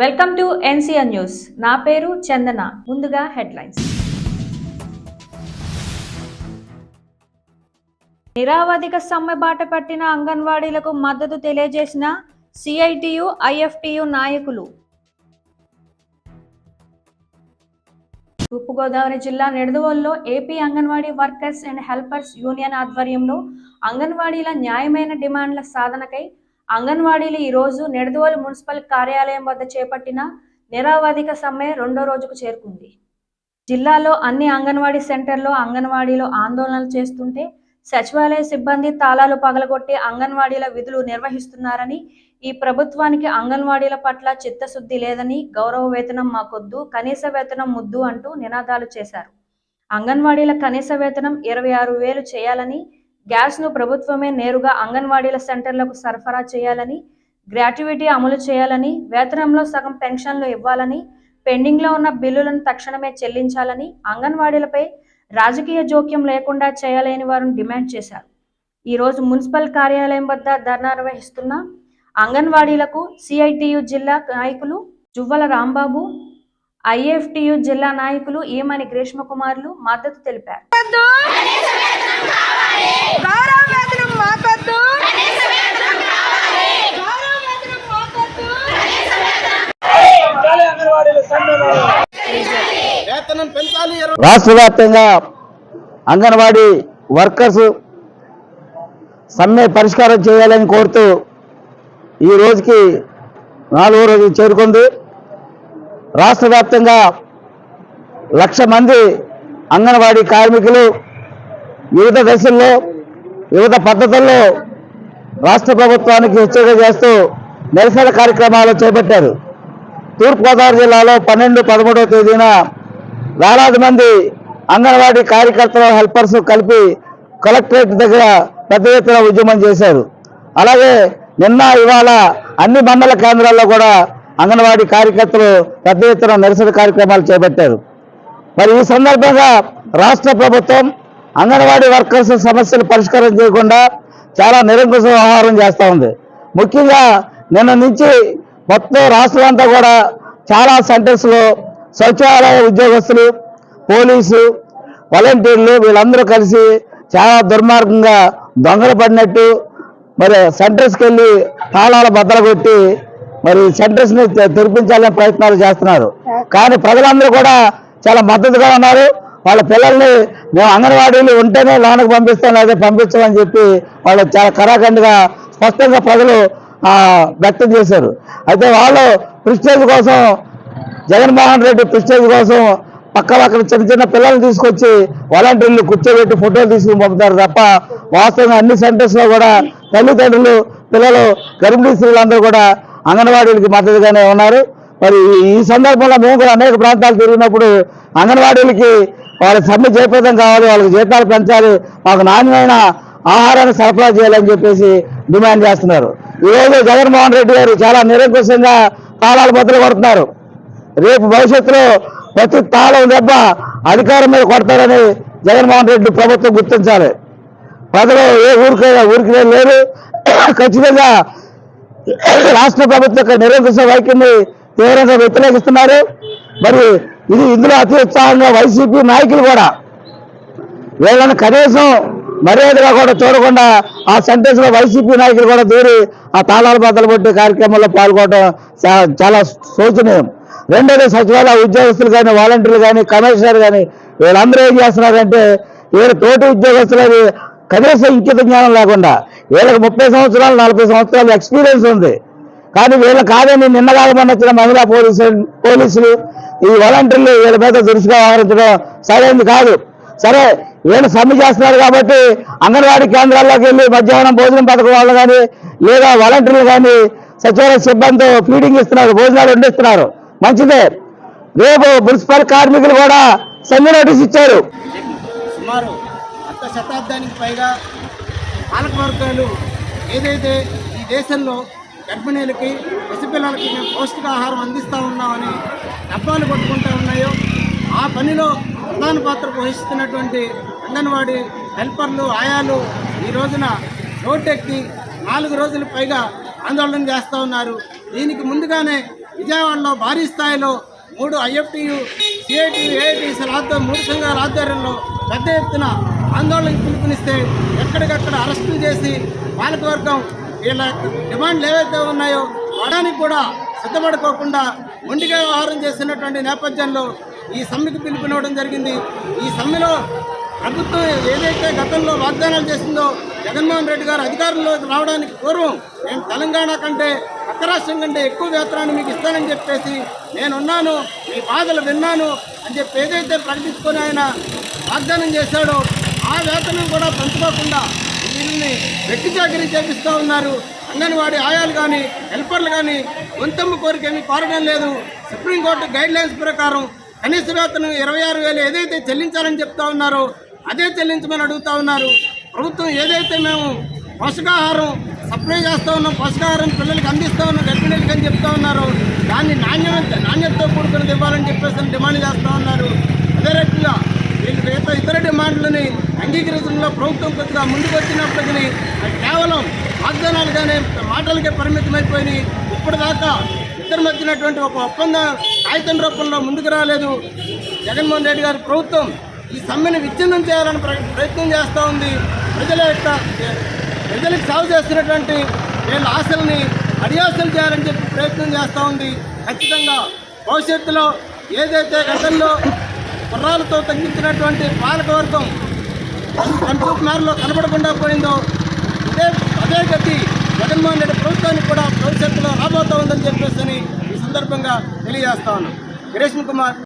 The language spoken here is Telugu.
Welcome to NCN news. నా పేరు చందన. ముందుగా హెడ్లైన్స్. నిరావధిక సమ్మె బాట పట్టిన అంగన్వాడీలకు మద్దతు తెలియజేసిన సిఐటియు ఐఎఫ్టియు నాయకులు. తూర్పుగోదావరి జిల్లా నిడదవోలులో AP anganwadi workers and helpers union ఆధ్వర్యంలో అంగన్వాడీల న్యాయమైన డిమాండ్ల సాధనకై అంగన్వాడీలు ఈరోజు నెడదోలు మున్సిపల్ కార్యాలయం వద్ద చేపట్టిన నిరావధిక సమ్మె రెండో రోజుకు చేరుకుంది. జిల్లాలో అన్ని అంగన్వాడీ సెంటర్లో అంగన్వాడీలో ఆందోళనలు చేస్తుంటే సచివాలయ సిబ్బంది తాళాలు పగలగొట్టి అంగన్వాడీల విధులు నిర్వహిస్తున్నారని ఈ ప్రభుత్వానికి అంగన్వాడీల పట్ల చిత్తశుద్ధి లేదని గౌరవ వేతనం మాకొద్దు కనీస వేతనం ముద్దు అంటూ నినాదాలు చేశారు. అంగన్వాడీల కనీస వేతనం ఇరవై ఆరు వేలు చేయాలని గ్యాస్ను ప్రభుత్వమే నేరుగా అంగన్వాడీల సెంటర్లకు సరఫరా చేయాలని గ్రాట్యుటీ అమలు చేయాలని వేతనంలో సగం పెన్షన్లు ఇవ్వాలని పెండింగ్లో ఉన్న బిల్లులను తక్షణమే చెల్లించాలని అంగన్వాడీలపై రాజకీయ జోక్యం లేకుండా చేయాలని వారు డిమాండ్ చేశారు. ఈరోజు మున్సిపల్ కార్యాలయం వద్ద ధర్నా నిర్వహిస్తున్న అంగన్వాడీలకు సిఐటియు జిల్లా నాయకులు జువ్వల రాంబాబు ఐఎఫ్టియు జిల్లా నాయకులు ఏమని గ్రీష్మకుమార్లు మద్దతు తెలిపారు. రాష్ట్ర వ్యాప్తంగా అంగన్వాడీ వర్కర్స్ సమ్మె పరిష్కారం చేయాలని కోరుతూ ఈ రోజుకి నాలుగో రోజు చేరుకుంది. రాష్ట్ర వ్యాప్తంగా లక్ష మంది అంగన్వాడీ కార్మికులు వివిధ దశల్లో వివిధ పద్ధతుల్లో రాష్ట్ర ప్రభుత్వానికి హెచ్చరిక చేస్తూ నిరసన కార్యక్రమాలు చేపట్టారు. తూర్పుగోదావరి జిల్లాలో పన్నెండు పదమూడవ తేదీన వేలాది మంది అంగన్వాడీ కార్యకర్తలు హెల్పర్స్ కలిపి కలెక్టరేట్ దగ్గర పెద్ద ఎత్తున ఉద్యమం చేశారు. అలాగే నిన్న ఇవాళ అన్ని మండల కేంద్రాల్లో కూడా అంగన్వాడీ కార్యకర్తలు పెద్ద ఎత్తున నిరసన కార్యక్రమాలు చేపట్టారు. మరి ఈ సందర్భంగా రాష్ట్ర ప్రభుత్వం అంగన్వాడీ వర్కర్స్ సమస్యలు పరిష్కారం చేయకుండా చాలా నిరంకుశ వ్యవహారం చేస్తూ ఉంది. ముఖ్యంగా నిన్న నుంచి మొత్తం రాష్ట్రం అంతా కూడా చాలా సెంటర్స్లో శౌచాలయ ఉద్యోగస్తులు పోలీసు వాలంటీర్లు వీళ్ళందరూ కలిసి చాలా దుర్మార్గంగా దొంగలు పడినట్టు మరి సెంటర్స్కి వెళ్ళి తాళాల బద్దలు కొట్టి మరి సెంటర్స్ని తెరిపించాలనే ప్రయత్నాలు చేస్తున్నారు. కానీ ప్రజలందరూ కూడా చాలా మద్దతుగా ఉన్నారు. వాళ్ళ పిల్లల్ని మేము అంగన్వాడీలు ఉంటేనే లోనకు పంపిస్తాం లేదా పంపించమని చెప్పి వాళ్ళు చాలా కరాఖండిగా స్పష్టంగా ప్రజలు వ్యక్తం చేశారు. అయితే వాళ్ళు ప్రిస్టేజ్ కోసం జగన్మోహన్ రెడ్డి ప్రిస్టేజ్ కోసం పక్క పక్కన చిన్న చిన్న పిల్లల్ని తీసుకొచ్చి వాలంటీర్లు కూర్చోబెట్టి ఫోటోలు తీసుకుని పంపుతారు తప్ప వాస్తవంగా అన్ని సెంటర్స్లో కూడా తల్లిదండ్రులు పిల్లలు గర్భిణీ స్త్రీలందరూ కూడా అంగన్వాడీలకి మద్దతుగానే ఉన్నారు. మరి ఈ- ఈ సందర్భంలో మేము కూడా అనేక ప్రాంతాలు తిరిగినప్పుడు అంగన్వాడీలకి వాళ్ళ సమ్మె జయప్రదం కావాలి వాళ్ళకి జీతాలు పెంచాలి మాకు నాణ్యమైన ఆహారాన్ని సరఫరా చేయాలని చెప్పేసి డిమాండ్ చేస్తున్నారు. ఈరోజు జగన్మోహన్ రెడ్డి గారు చాలా నిరంకుశంగా తాళాలు బద్దలు కొడుతున్నారు. రేపు భవిష్యత్తులో ప్రతి తాళం దెబ్బ అధికారం మీద కొడతారని జగన్మోహన్ రెడ్డి ప్రభుత్వం గుర్తించాలి. ప్రజలు ఏ ఊరికైనా ఊరికి లేరు ఖచ్చితంగా రాష్ట్ర ప్రభుత్వం యొక్క నిరంకుశ వైఖరిని తీవ్రంగా వ్యతిరేకిస్తున్నారు. మరి ఇది ఇందులో అతి ఉత్సాహంగా వైసీపీ నాయకులు కూడా వీళ్ళని కనీసం మర్యాదగా కూడా చూడకుండా ఆ సెంటెన్స్లో వైసీపీ నాయకులు కూడా దూరి ఆ తాళాల బద్దలు పట్టి కార్యక్రమంలో పాల్గొనడం చాలా శోచనీయం. రెండోది సచివాలయ ఉద్యోగస్తులు కానీ వాలంటీర్లు కానీ కమిషనర్ కానీ వీళ్ళందరూ ఏం చేస్తున్నారంటే వీళ్ళ తోటి ఉద్యోగస్తులని కనీసం ఇంకిత జ్ఞానం లేకుండా వీళ్ళకి ముప్పై సంవత్సరాలు నలభై సంవత్సరాలు ఎక్స్పీరియన్స్ ఉంది. కానీ వీళ్ళు కాదని నిన్న కాకమని వచ్చిన మహిళా పోలీసు పోలీసులు ఈ వాలంటీర్లు వీళ్ళ మీద దురుసుగా వ్యవహరించడం సరైనది కాదు. సరే వీళ్ళు సమ్మె చేస్తున్నారు కాబట్టి అంగన్వాడీ కేంద్రాల్లోకి వెళ్ళి మధ్యాహ్నం భోజనం పథకం వాళ్ళు కానీ లేదా వాలంటీర్లు కానీ సచివాలయ సిబ్బందితో ఫీడింగ్ ఇస్తున్నారు భోజనాలు వండిస్తున్నారు మంచిదే. రేపు మున్సిపల్ కార్మికులు కూడా సమ్మె నోటీస్ ఇచ్చారు. సుమారు అర్ధ శతాబ్దానికి పైగా పాలకవర్గాలు ఏదైతే ఈ దేశంలో గర్భిణీలకి పసిపిల్లలకి మేము పౌష్టికాహారం అందిస్తూ ఉన్నామని డబ్బాలు కొట్టుకుంటూ ఉన్నాయో ఆ పనిలో ప్రధాన పాత్ర పోషిస్తున్నటువంటి అంగన్వాడీ హెల్పర్లు ఆయాలు ఈ రోజున రోడ్డెక్కి నాలుగు రోజులు పైగా ఆందోళన చేస్తూ ఉన్నారు. దీనికి ముందుగానే విజయవాడలో భారీ స్థాయిలో మూడు ఐఎఫ్టీయు సిఐటి ఏఐటీసీల ఆధ్వర్యం మూడు సంఘాల ఆధ్వర్యంలో పెద్ద ఎత్తున ఆందోళనకు పిలుపునిస్తే ఎక్కడికక్కడ అరెస్టులు చేసి పాలకవర్గం వీళ్ళ డిమాండ్లు ఏవైతే ఉన్నాయో వాడానికి కూడా సిద్ధపడుకోకుండా ఒంటిగా వ్యవహారం చేసినటువంటి నేపథ్యంలో ఈ సమ్మెకు పిలుపునివ్వడం జరిగింది. ఈ సమ్మెలో ప్రభుత్వం ఏదైతే గతంలో వాగ్దానాలు చేసిందో జగన్మోహన్ రెడ్డి గారు అధికారంలోకి రావడానికి పూర్వం నేను తెలంగాణ కంటే పక్క రాష్ట్రం కంటే ఎక్కువ వేతనాన్ని మీకు ఇస్తానని చెప్పేసి నేనున్నాను మీ బాధలు విన్నాను అని చెప్పి ఏదైతే ప్రకటించుకొని ఆయన వాగ్దానం చేశాడో ఆ వేతనం కూడా పంచుకోకుండా దీనిని వెట్టి చాకరీ చేపిస్తూ ఉన్నారు. అంగన్వాడీ ఆయాలు కానీ హెల్పర్లు కానీ గొంతమ్మ కోరిక ఏమి కోరడం లేదు. సుప్రీంకోర్టు గైడ్ లైన్స్ ప్రకారం కనీస వేతనం ఇరవై ఆరు వేలు ఏదైతే చెల్లించాలని చెప్తా ఉన్నారో అదే చెల్లించమని అడుగుతా ఉన్నారు. ప్రభుత్వం ఏదైతే మేము పోషకాహారం సప్లై చేస్తూ ఉన్నాం పోషకాహారం పిల్లలకి అందిస్తూ ఉన్నాం గర్భిణీలకి అని చెప్తా ఉన్నారు దాన్ని నాణ్యత నాణ్యతతో కూడుకున్నది ఇవ్వాలని చెప్పేసి డిమాండ్ చేస్తూ ఉన్నారు. అదే రకంగా వీళ్ళు మిగతా ఇతర డిమాండ్లని అంగీకరించడంలో ప్రభుత్వం కొద్దిగా ముందుకు వచ్చినప్పటికీ అది కేవలం వాగ్దానాలుగానే మాటలకే పరిమితమైపోయినాయి. ఇప్పటిదాకా ఇద్దరు మధ్యనటువంటి ఒక ఒప్పంద కాగితం రూపంలో ముందుకు రాలేదు. జగన్మోహన్ రెడ్డి గారి ప్రభుత్వం ఈ సమ్మెను విచ్ఛిన్నం చేయాలని ప్ర- ప్రయత్నం చేస్తూ ఉంది. ప్రజల యొక్క ప్రజలకు సాగు చేస్తున్నటువంటి వీళ్ళ ఆశల్ని అడియాసలు చేయాలని చెప్పి ప్రయత్నం చేస్తూ ఉంది. ఖచ్చితంగా భవిష్యత్తులో ఏదైతే గతంలో కుర్రాలతో తగ్గించినటువంటి పాలకవర్గం కన్సూప్ మేరలో కనబడకుండా పోయిందో ఇదే అదే గతి జగన్మోహన్ రెడ్డి ప్రభుత్వానికి కూడా భవిష్యత్తులో రాబోతా ఉందని చెప్పేసి ఈ సందర్భంగా తెలియజేస్తా ఉన్నాం. గిరీష్ కుమార్